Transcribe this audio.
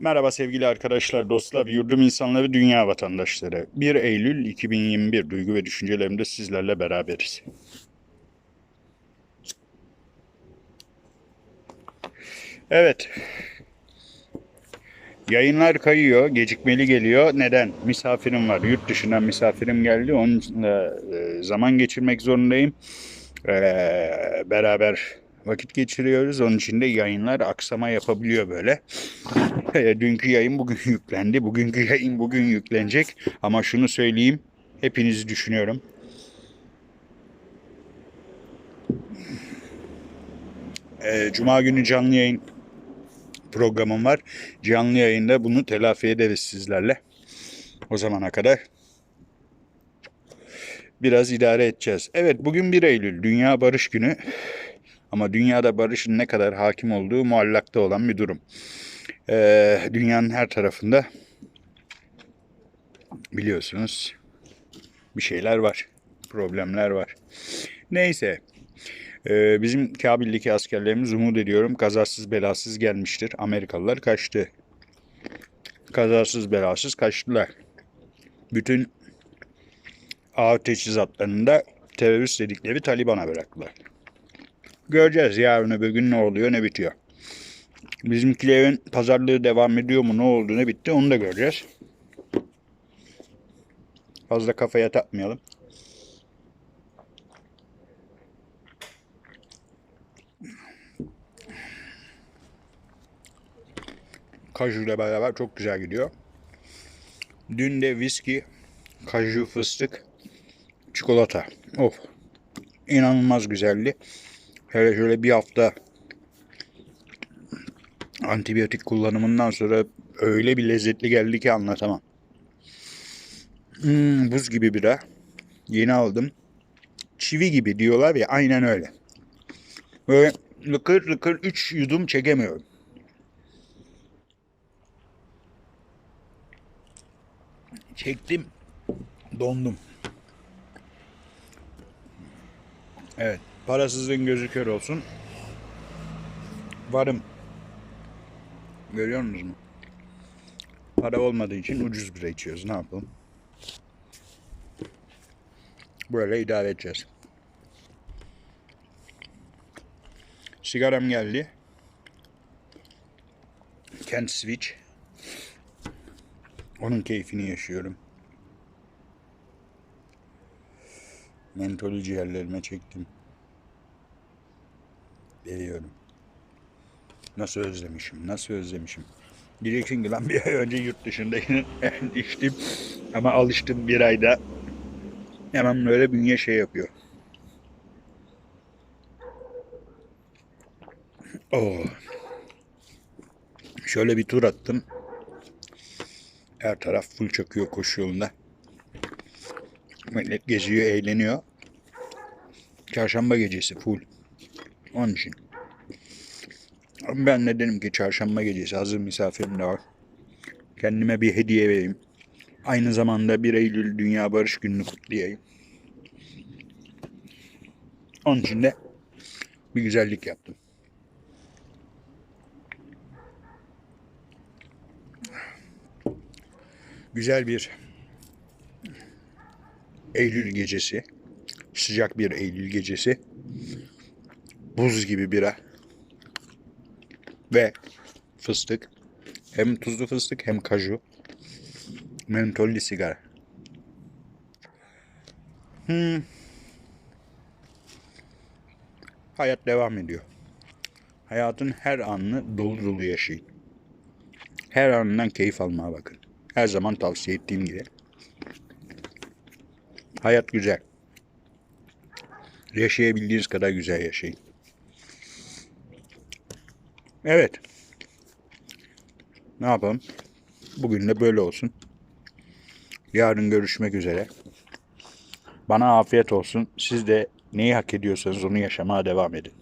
Merhaba sevgili arkadaşlar, dostlar, yurdum insanları, dünya vatandaşları. 1 Eylül 2021 duygu ve düşüncelerimde sizlerle beraberiz. Evet. Yayınlar kayıyor, gecikmeli geliyor. Neden? Misafirim var. Yurt dışından misafirim geldi. Onunla e, zaman geçirmek zorundayım. E, beraber vakit geçiriyoruz. Onun için de yayınlar aksama yapabiliyor böyle. E, Dünkü yayın bugün yüklendi. Bugünkü yayın bugün yüklenecek. Ama şunu söyleyeyim. Hepinizi düşünüyorum. E, Cuma günü canlı yayın programım var. Canlı yayında bunu telafi ederiz sizlerle. O zamana kadar biraz idare edeceğiz. Evet bugün 1 Eylül Dünya Barış Günü. Ama dünyada barışın ne kadar hakim olduğu muallakta olan bir durum. Ee, dünyanın her tarafında biliyorsunuz bir şeyler var. Problemler var. Neyse. Ee, bizim Kabil'deki askerlerimiz umut ediyorum kazasız belasız gelmiştir. Amerikalılar kaçtı. Kazasız belasız kaçtılar. Bütün ağır teçhizatlarını da terörist dedikleri Taliban'a bıraktılar. Göreceğiz yarın öbür gün ne oluyor ne bitiyor. Bizimkilerin pazarlığı devam ediyor mu ne oldu ne bitti onu da göreceğiz. Fazla kafaya takmayalım. Kaju ile beraber çok güzel gidiyor. Dün de viski, kaju, fıstık, çikolata. Of. İnanılmaz güzeldi. Hele şöyle bir hafta antibiyotik kullanımından sonra öyle bir lezzetli geldi ki anlatamam. Hmm, buz gibi bira. Yeni aldım. Çivi gibi diyorlar ya aynen öyle. Böyle lıkır lıkır 3 yudum çekemiyorum. Çektim. Dondum. Evet. Parasızlığın gözü kör olsun. Varım. Görüyor musunuz mu? Para olmadığı için ucuz bira içiyoruz. Ne yapalım? Böyle idare edeceğiz. Sigaram geldi. Kent Switch. Onun keyfini yaşıyorum. Mentolü ciğerlerime çektim. Veriyorum. Nasıl özlemişim, nasıl özlemişim. Diyeceksin ki lan bir ay önce yurt dışındayım, içtim ama alıştım bir ayda. Hemen böyle bünye şey yapıyor. Oo. Şöyle bir tur attım. Her taraf full çakıyor koşu yolunda. Millet geziyor, eğleniyor. Çarşamba gecesi full. Onun için. Ben de dedim ki çarşamba gecesi hazır misafirim de var. Kendime bir hediye vereyim. Aynı zamanda 1 Eylül Dünya Barış Günü'nü kutlayayım. Onun için de bir güzellik yaptım. Güzel bir Eylül gecesi. Sıcak bir Eylül gecesi. Buz gibi bira. Ve fıstık. Hem tuzlu fıstık hem kaju. Mentollü sigara. Hmm. Hayat devam ediyor. Hayatın her anını dolu dolu yaşayın. Her anından keyif almaya bakın. Her zaman tavsiye ettiğim gibi. Hayat güzel. Yaşayabildiğiniz kadar güzel yaşayın. Evet. Ne yapalım? Bugün de böyle olsun. Yarın görüşmek üzere. Bana afiyet olsun. Siz de neyi hak ediyorsanız onu yaşamaya devam edin.